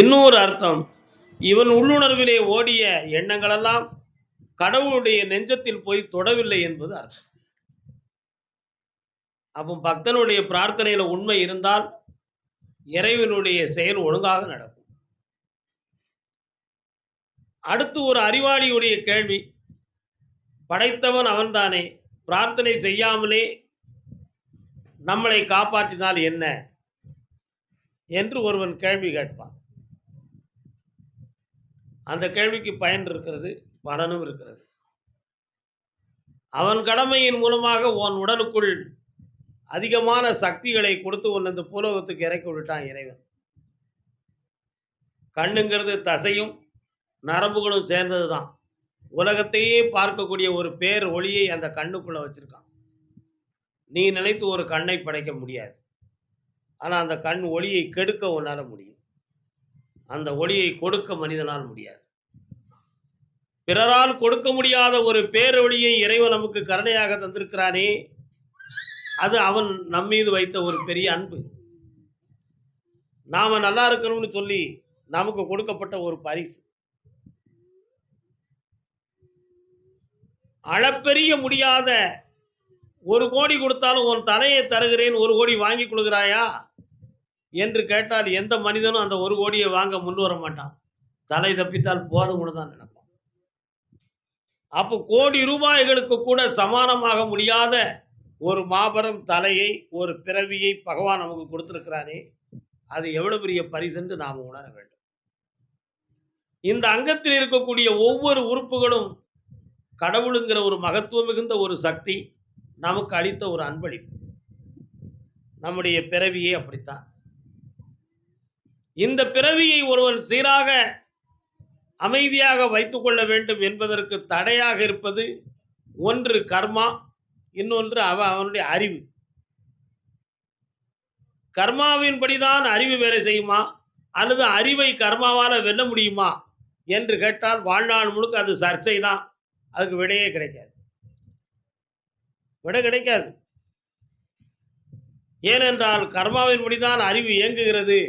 இன்னொரு அர்த்தம். இவன் உள்ளுணர்விலே ஓடிய எண்ணங்களெல்லாம் கடவுளுடைய நெஞ்சத்தில் போய் தொடவில்லை என்பது அர்த்தம். அப்போ பக்தனுடைய பிரார்த்தனையில உண்மை இருந்தால் இறைவனுடைய செயல் ஒழுங்காக நடக்கும். அடுத்து ஒரு அறிவாளியுடைய கேள்வி. படைத்தவன் அவன்தானே பிரார்த்தனை செய்யாமலே நம்மளை காப்பாற்றினால் என்ன? என்று ஒருவன் கேள்வி கேட்பான். அந்த கேள்விக்கு பயன் இருக்கிறது பலனும் இருக்கிறது. அவன் கடமையின் மூலமாக உன் உடலுக்குள் அதிகமான சக்திகளை கொடுத்து உன் இந்த பூலோகத்துக்கு இறக்கி விட்டான் இறைவன். கண்ணுங்கிறது தசையும் நரம்புகளும் சேர்ந்தது தான் உலகத்தையே பார்க்கக்கூடிய ஒரு பேர் ஒளியை அந்த கண்ணுக்குள்ளே வச்சுருக்கான். நீ நினைத்து ஒரு கண்ணை படைக்க முடியாது. ஆனால் அந்த கண் ஒளியை கெடுக்க உன்னால முடியும். அந்த ஒளியை கொடுக்க மனிதனால் முடியாது. பிறரால் கொடுக்க முடியாத ஒரு பேரொழியை இறைவன் நமக்கு கருணையாக தந்திருக்கிறானே அது அவன் நம்மீது வைத்த ஒரு பெரிய அன்பு. நாம நல்லா இருக்கணும்னு சொல்லி நமக்கு கொடுக்கப்பட்ட ஒரு பரிசு. அளப்பெரிய முடியாத ஒரு கோடி கொடுத்தாலும் உன் தலையை தருகிறேன் ஒரு கோடி வாங்கி கொடுக்குறாயா? என்று கேட்டால் எந்த மனிதனும் அந்த ஒரு கோடியை வாங்க முன் வர மாட்டான். தலை தப்பித்தால் போதும்னு தான் நினைப்பான். அப்போ கோடி ரூபாய்களுக்கு கூட சமானமாக முடியாத ஒரு மாபெரும் தலையை ஒரு பிறவியை பகவான் நமக்கு கொடுத்திருக்கிறாரே அது எவ்வளவு பெரிய பரிசென்று நாம் உணர வேண்டும். இந்த அங்கத்தில் இருக்கக்கூடிய ஒவ்வொரு உறுப்புகளும் கடவுளுங்கிற ஒரு மகத்துவம் மிகுந்த ஒரு சக்தி நமக்கு அளித்த ஒரு அன்பளிப்பு. நம்முடைய பிறவியே அப்படித்தான். இந்த பிறவியை ஒருவன் சீராக அமைதியாக வைத்துக்கொள்ள வேண்டும் என்பதற்கு தடையாக இருப்பது ஒன்று கர்மா இன்னொன்று அவ அவனுடைய அறிவு. கர்மாவின்படிதான் அறிவு வேலை செய்யுமா? அல்லது அறிவை கர்மாவால் வெல்ல முடியுமா? என்று கேட்டால் வாழ்நாள் முழுக்க அது சர்ச்சை தான் அதுக்கு விடையே கிடைக்காது. விடை கிடைக்காது. ஏனென்றால் கர்மாவின்படிதான் அறிவு இயங்குகிறது.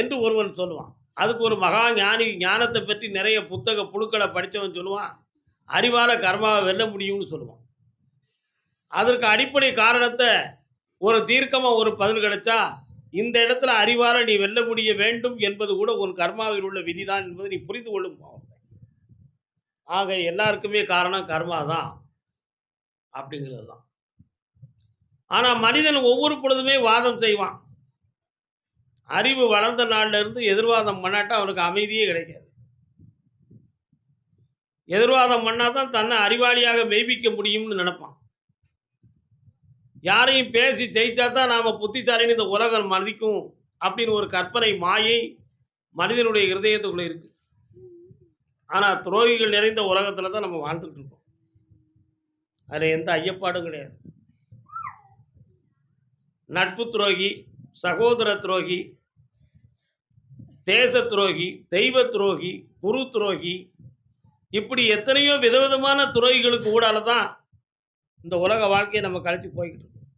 என்று ஒருவன் சொல்லுவான். அதுக்கு ஒரு மகா ஞானி ஞானத்தை பற்றி நிறைய புத்தக புழுக்களை படித்தவன் சொல்லுவான். அறிவால கர்மாவை வெல்ல முடியும்னு சொல்லுவான். அதற்கு அடிப்படை காரணத்தை ஒரு தீர்க்கமாக ஒரு பதில் கிடைச்சா இந்த இடத்துல அறிவால நீ வெல்ல முடிய வேண்டும் என்பது கூட உன் கர்மாவில் உள்ள விதிதான் என்பதை நீ புரிந்து கொள்ளும் ஆக எல்லாருக்குமே காரணம் கர்மா தான் அப்படிங்கிறது தான் ஆனால் மனிதன் ஒவ்வொரு பொழுதுமே வாதம் செய்வான். அறிவு வளர்ந்த நாள்ல இருந்து எதிர்வாதம் பண்ணாட்டா அவனுக்கு அமைதியே கிடைக்காது. எதிர்வாதம் பண்ணாதான் தன்னை அறிவாளியாக மெய்ப்பிக்க முடியும்னு நினைப்பான். யாரையும் பேசி ஜெயிச்சா தான் நாம புத்திசாலின்னு இந்த உலகம் மதிக்கும் அப்படின்னு ஒரு கற்பனை மாயை மனிதனுடைய இருதயத்துக்குள்ள இருக்கு. ஆனா துரோகிகள் நிறைந்த உலகத்துல தான் நம்ம வாழ்ந்துட்டு இருக்கோம். அதுல எந்த ஐயப்பாடும் கிடையாது. நட்பு துரோகி சகோதர துரோகி தேச துரோகி தெய்வ துரோகி குரு துரோகி இப்படி எத்தனையோ விதவிதமான துரோகிகளுக்கு ஊடால தான் இந்த உலக வாழ்க்கையை நம்ம கழிச்சு போய்கிட்டு இருக்கோம்.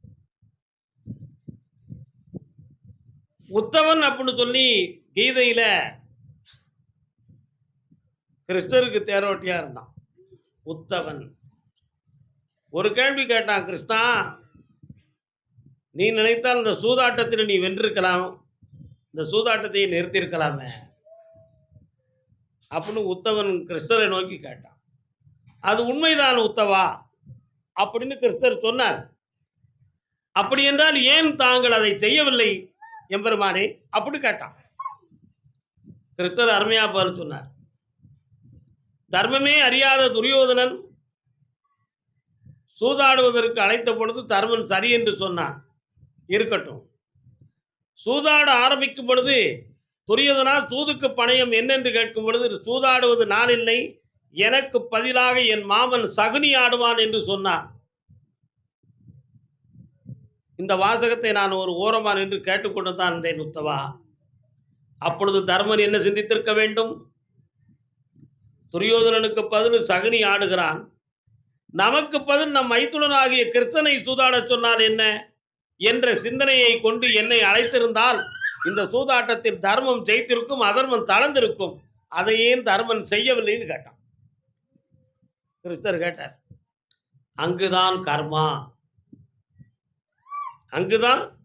உத்தவன் அப்படின்னு சொல்லி கீதையில கிருஷ்ணருக்கு தேரோட்டியா இருந்தான். உத்தவன் ஒரு கேள்வி கேட்டான் கிருஷ்ணா நீ நினைத்தால் இந்த சூதாட்டத்தில் நீ வென்றிருக்கலாம். இந்த சூதாட்டத்தை நிறுத்தியிருக்கலாமே. அப்படின்னு உத்தவன் கிருஷ்ணரை நோக்கி கேட்டான். அது உண்மைதான் உத்தவா? அப்படின்னு கிறிஸ்தர் சொன்னார். அப்படி என்றால் ஏன் தாங்கள் அதை செய்யவில்லை எம்பெருமானே? அப்படி கேட்டான். கிறிஸ்தர் அருமையா பதில் சொன்னார். தர்மமே அறியாத துரியோதனன் சூதாடுவதற்கு அழைத்த பொழுது தர்மன் சரி என்று சொன்னான். இருக்கட்டும். சூதாட ஆரம்பிக்கும் பொழுது துரியோதனா சூதுக்கு பணயம் என்னென்று கேட்கும் பொழுது சூதாடுவது நான் இல்லை எனக்கு பதிலாக என் மாமன் சகுனி ஆடுவான் என்று சொன்னான். இந்த வாசகத்தை நான் ஒரு ஓரமா நின்று கேட்டுக்கொண்டு தான் இருந்தேன் உத்தவா. அப்பொழுது தர்மன் என்ன சிந்தித்திருக்க வேண்டும்? துரியோதனனுக்கு பதில் சகுனி ஆடுகிறான். நமக்கு பதில் நம் மைத்துடன் ஆகிய கிருஷ்ணனை சூதாடச் சொன்னால் என்ன? என்ற சிந்தனையை கொண்டு என்னை அழைத்திருந்தால் இந்த சூதாட்டத்தில் தர்மம் ஜெயித்திருக்கும் அதர்மம் தளர்ந்திருக்கும். அதை ஏன் தர்மன் செய்யவில்லைன்னு கேட்டான். கிறிஸ்தர் கேட்டார் அங்குதான் கர்மா. அங்குதான்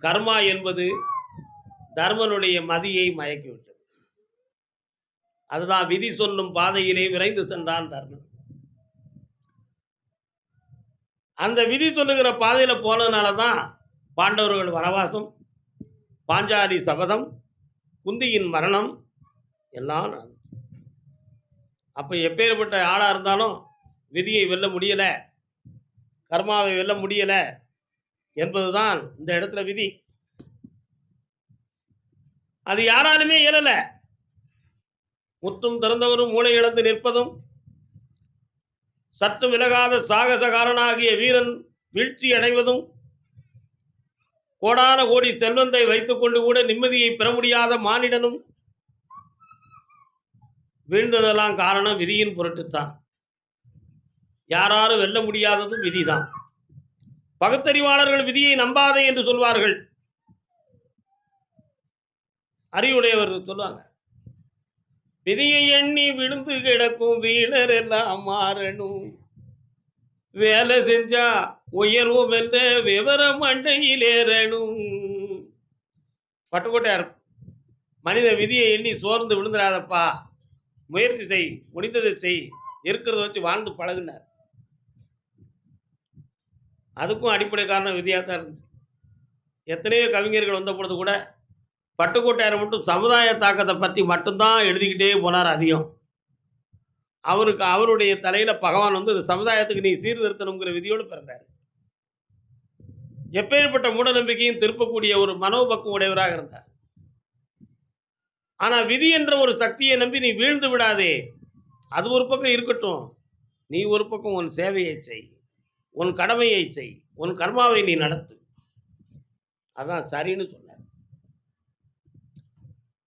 கர்மா என்பது தர்மனுடைய மதியை மயக்கிவிட்டது. அதுதான் விதி சொல்லும் பாதையிலே விரைந்து சென்றான் தர்மன். அந்த விதி சொல்லுகிற பாதையில் போனதுனால தான் பாண்டவர்கள் வரவாசம் பாஞ்சாலி சபதம் குந்தியின் மரணம் எல்லாம் நடந்தது. அப்போ எப்பேற்பட்ட ஆளாக இருந்தாலும் விதியை வெல்ல முடியலை கர்மாவை வெல்ல முடியலை என்பதுதான் இந்த இடத்துல விதி அது யாராலுமே இயலலை முத்தும் திறந்தவரும் மூளை இழந்து நிற்பதும் சற்றும் விலகாத சாகசகாரனாகிய வீரன் வீழ்ச்சி அடைவதும் கோடான கோடி செல்வந்தை வைத்துக்கொண்டு கூட நிம்மதியை பெற முடியாத மானிடனும் வீழ்ந்ததெல்லாம் காரணம் விதியின் பொருட்டுத்தான். யாராலும் வெல்ல முடியாததும் விதிதான். பகுத்தறிவாளர்கள் விதியை நம்பாதே என்று சொல்வார்கள். அறிவுடையவர்கள் சொல்லுவாங்க விதியை எண்ணி விழுந்து கிடக்கும் வீணர் எல்லாம் மாறணும். வேலை செஞ்சா உயர்வும் என்ற விவரம் அண்டையில் ஏறணும். பட்டுக்கோட்டையார் மனித விதியை எண்ணி சோர்ந்து விழுந்துடாதப்பா. முயற்சி செய் முடிந்ததை செய். இருக்கிறத வச்சு வாழ்ந்து பழகினார். அதுக்கும் அடிப்படை காரணம் விதியாக தான் இருந்துச்சு எத்தனையோ கவிஞர்கள் வந்த பொழுது கூட பட்டுக்கோட்டையார் மட்டும் சமுதாய தாக்கத்தை பற்றி மட்டும்தான் எழுதிக்கிட்டே போனார் அதிகம். அவருக்கு அவருடைய தலையில் பகவான் வந்து இந்த சமுதாயத்துக்கு நீ சீர்திருத்தணுங்கிற விதியோடு பிறந்தார். எப்பேற்பட்ட மூடநம்பிக்கையும் திருப்பக்கூடிய ஒரு மனோபக்கம் உடையவராக இருந்தார். ஆனால் விதி என்ற ஒரு சக்தியை நம்பி நீ வீழ்ந்து விடாதே. அது ஒரு பக்கம் இருக்கட்டும். நீ ஒரு பக்கம் உன் சேவையை செய். உன் கடமையை செய். உன் கர்மாவை நீ நடத்து. அதான் சரின்னு சொன்ன.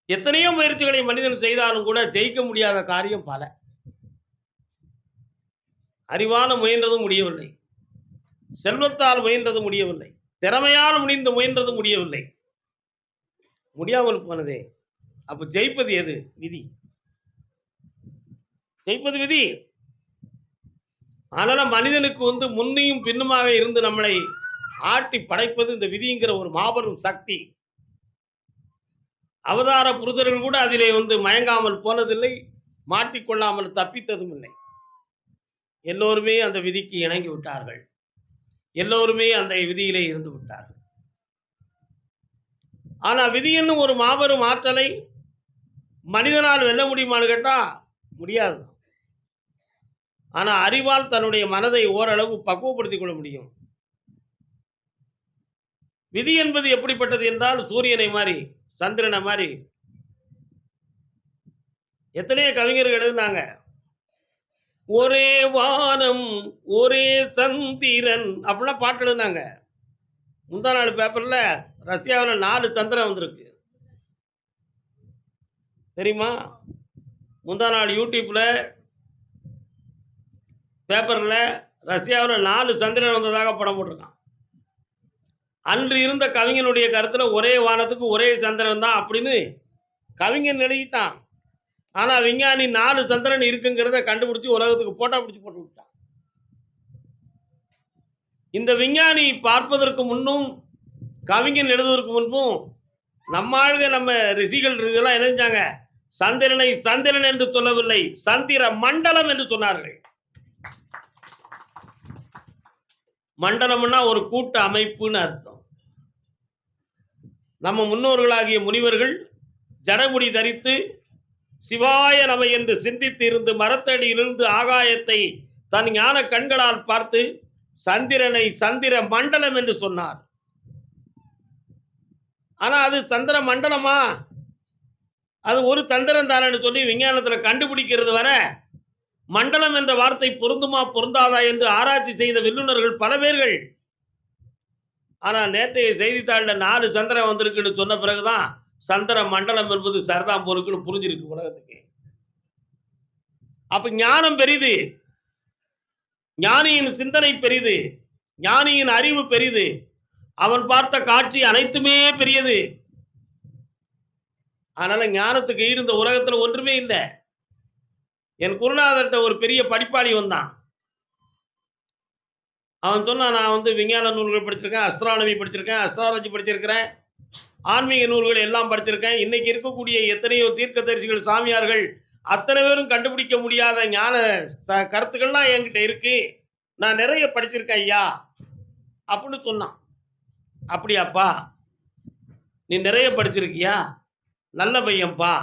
எத்தனையோ முயற்சிகளை மனிதன் செய்தாலும் கூட ஜெயிக்க முடியாத காரியம் பல. அறிவான முயன்றதும் முடியவில்லை. செல்வத்தால் முயன்றது முடியவில்லை. திறமையால் முடிந்து முயன்றது முடியவில்லை. முடியாமல் போனதே. அப்ப ஜெயிப்பது எது? விதி. ஜெயிப்பது விதி. அதனால மனிதனுக்கு வந்து முன்னையும் பின்னுமாக இருந்து நம்மளை ஆட்டி படைப்பது இந்த விதிங்கிற ஒரு மாபெரும் சக்தி. அவதார புருதர்கள் கூட அதிலே வந்து மயங்காமல் போனதில்லை மாட்டிக்கொள்ளாமல் தப்பித்ததும் இல்லை எல்லோருமே அந்த விதிக்கு இணங்கி விட்டார்கள். எல்லோருமே அந்த விதியிலே இருந்து விட்டார்கள். ஆனால் விதி என்னும் ஒரு மாபெரும் ஆற்றலை மனிதனால் வெல்ல முடியுமான்னு கேட்டால் முடியாது. ஆனால் அறிவால் தன்னுடைய மனதை ஓரளவு பக்குவப்படுத்திக் கொள்ள முடியும். விதி என்பது எப்படிப்பட்டது என்றால் சூரியனை மாதிரி சந்திரனை மாதிரி. எத்தனையோ கவிஞர்கள் எழுதினாங்க. ஒரே வானம் ஒரே சந்திரன் அப்படிலாம் பாட்டு எழுதினாங்க. முந்தா நாள் பேப்பர்ல ரஷ்யாவில் நாலு சந்திரன் வந்திருக்கு. தெரியுமா? முந்தா நாள் யூடியூப்ல பேப்பர்ல ரஷ்யாவில் நாலு சந்திரன் வந்ததாக படம் போட்டிருக்கான். அன்று இருந்த கவிஞனுடைய கருத்துல ஒரே வானத்துக்கு ஒரே சந்திரன் தான் அப்படின்னு கவிஞன் எழுதிட்டான். ஆனா விஞ்ஞானி நாலு சந்திரன் இருக்குங்கிறத கண்டுபிடிச்சு உலகத்துக்கு போட்டா பிடிச்சி போட்டு விட்டான். இந்த விஞ்ஞானி பார்ப்பதற்கு முன்னும் கவிஞன் எழுதுவதற்கு முன்பும் நம்ம ஆளுங்க நம்ம ரிஷிகள் இதெல்லாம் என்ன சந்திரனை சந்திரன் என்று சொல்லவில்லை சந்திர மண்டலம் என்று சொன்னார்கள். மண்டலம்னா ஒரு கூட்டு அமைப்புன்னு அர்த்தம். நம்ம முன்னோர்களாகிய முனிவர்கள் ஜடமுடி தரித்து சிவாய நம என்று சிந்தித்து இருந்து மரத்தடியிலிருந்து ஆகாயத்தை தன் ஞான கண்களால் பார்த்து சந்திரனை சந்திர மண்டலம் என்று சொன்னார். ஆனா அது சந்திர மண்டலமா? அது ஒரு சந்திரன் தானன்னு சொல்லி விஞ்ஞானத்துல கண்டுபிடிக்கிறது வர மண்டலம் என்ற வார்த்தை பொருந்துமா பொருந்தாதா என்று ஆராய்ச்சி செய்த வல்லுநர்கள் பல பேர்கள் ஆனால் நேற்றைய செய்தித்தாளில் நாலு சந்திரன் வந்திருக்குன்னு சொன்ன பிறகுதான் சந்திர மண்டலம் என்பது சரதாம் பொருட்கள் புரிஞ்சிருக்கு உலகத்துக்கு. அப்ப ஞானம் பெரிது. ஞானியின் சிந்தனை பெரிது. ஞானியின் அறிவு பெரிது. அவன் பார்த்த காட்சி அனைத்துமே பெரியது. அதனால ஞானத்துக்கு ஈடு இந்த உலகத்துல ஒன்றுமே இல்லை. என் குருநாதர்கிட்ட ஒரு பெரிய படிப்பாளி வந்தான். அவன் சொன்னான் நான் வந்து விஞ்ஞான நூல்கள் படிச்சிருக்கேன் அஸ்ட்ரானமி படிச்சிருக்கேன் அஸ்ட்ராலஜி படிச்சிருக்கிறேன் ஆன்மீக நூல்கள் எல்லாம் படிச்சிருக்கேன். இன்னைக்கு இருக்கக்கூடிய எத்தனையோ தீர்க்கதரிசிகள் சாமியார்கள் அத்தனை பேரும் கண்டுபிடிக்க முடியாத ஞான ச- கருத்துக்கள்லாம் என்கிட்ட இருக்கு. நான் நிறைய படிச்சிருக்கேன் ஐயா. அப்படின்னு சொன்னான். அப்படியாப்பா நீ நிறைய படிச்சிருக்கியா? நல்ல பையன்பா.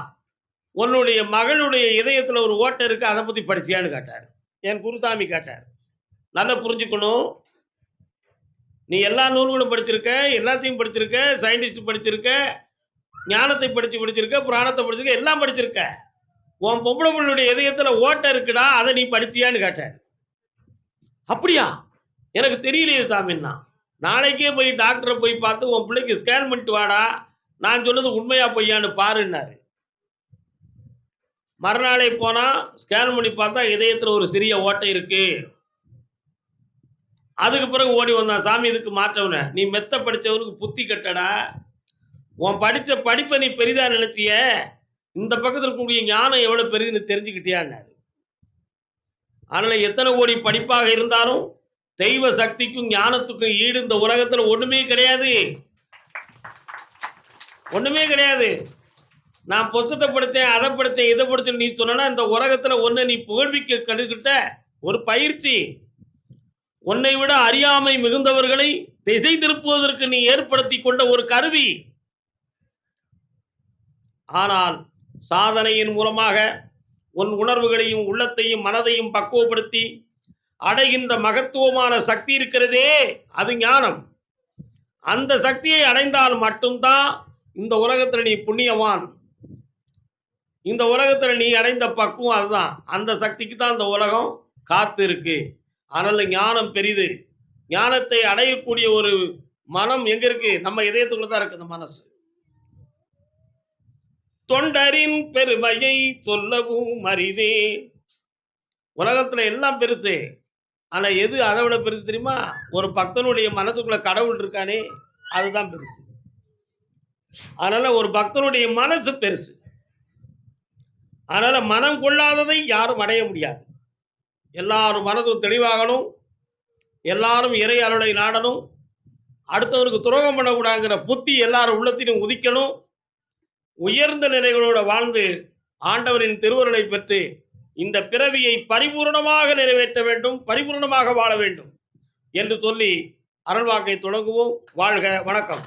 உன்னுடைய மகளுடைய இதயத்தில் ஒரு ஓட்டை இருக்கு அதை பற்றி படிச்சியான்னு கேட்டார். என் குருசாமி கேட்டார். நல்லா புரிஞ்சுக்கணும். நீ எல்லா நூல்களும் படிச்சிருக்க எல்லாத்தையும் படிச்சிருக்க சயின்டிஸ்ட் படிச்சிருக்க ஞானத்தை படிச்சு படிச்சிருக்க புராணத்தை படிச்சிருக்க எல்லாம் படிச்சிருக்க. உன் பொம்பளை பிள்ளையுடைய இதயத்துல ஓட்டை இருக்குடா அதை நீ படிச்சியான்னு கேட்டார். அப்படியா? எனக்கு தெரியலையே சாமின்னா. நாளைக்கே போய் டாக்டரை போய் பார்த்து உன் பிள்ளைக்கு ஸ்கேன் பண்ணிட்டு வாடா நான் சொன்னது உண்மையா பொய்யான்னு பாருன்னாரு. மறுநாளை போனா ஸ்கேன் பண்ணி பார்த்தா இதயத்துல ஒரு சிறிய ஓட்டை இருக்கு. அதுக்கு பிறகு ஓடி வந்தான். சாமி இதுக்கு மாற்றவன. நீ மெத்த படித்தவனுக்கு புத்தி கட்டடா. உன் படித்த படிப்பை நீ பெரிதாக நினைச்சிய. இந்த பக்கத்தில் இருக்கக்கூடிய ஞானம் எவ்வளோ பெரிதுன்னு தெரிஞ்சுக்கிட்டியான்னாரு. அதனால் எத்தனை கோடி படிப்பாக இருந்தாலும் தெய்வ சக்திக்கும் ஞானத்துக்கும் ஈடு இந்த உலகத்தில் ஒன்றுமே கிடையாது. ஒன்றுமே கிடையாது. நான் புத்தகத்தை படித்தேன் அதை படித்தேன் இதை படித்தேன் நீ சொன்னா இந்த உலகத்தில் ஒன்று நீ புகழ்விக்க கண்டுக்கிட்ட ஒரு பயிற்சி. உன்னை விட அறியாமை மிகுந்தவர்களை திசை திருப்புவதற்கு நீ ஏற்படுத்தி கொண்ட ஒரு கருவி. ஆனால் சாதனையின் மூலமாக உன் உணர்வுகளையும் உள்ளத்தையும் மனதையும் பக்குவப்படுத்தி அடைகின்ற மகத்துவமான சக்தி இருக்கிறதே அது ஞானம். அந்த சக்தியை அடைந்தால் மட்டும்தான் இந்த உலகத்தில் நீ புண்ணியவான். இந்த உலகத்தில் நீ அடைந்த பக்குவம் அதுதான். அந்த சக்திக்கு தான் இந்த உலகம் காத்து இருக்கு அதனால ஞானம் பெரிது. ஞானத்தை அடையக்கூடிய ஒரு மனம் எங்க இருக்கு? நம்ம இதயத்துக்குள்ள தான் இருக்கு அந்த மனசு. தொண்டரின் பெருமையை சொல்லவும் அரிதே. உலகத்துல எல்லாம் பெருசு. ஆனா எது அதை விட பெருசு தெரியுமா? ஒரு பக்தனுடைய மனசுக்குள்ள கடவுள் இருக்கானே அதுதான் பெருசு. அதனால ஒரு பக்தனுடைய மனசு பெருசு. அதனால மனம் கொள்ளாததை யாரும் அடைய முடியாது. எல்லாரும் மனதும் தெளிவாகணும். எல்லாரும் இறை அருளை நாடணும். அடுத்தவருக்கு துரோகம் பண்ணக்கூடாங்கிற புத்தி எல்லாரும் உள்ளத்திலும் உதிக்கணும். உயர்ந்த நிலைகளோட வாழ்ந்து ஆண்டவரின் திருவருளை பெற்று இந்த பிறவியை பரிபூர்ணமாக நிறைவேற்ற வேண்டும் பரிபூர்ணமாக வாழ வேண்டும் என்று சொல்லி அருள்வாக்கை தொடங்குவோம். வாழ்க வணக்கம்.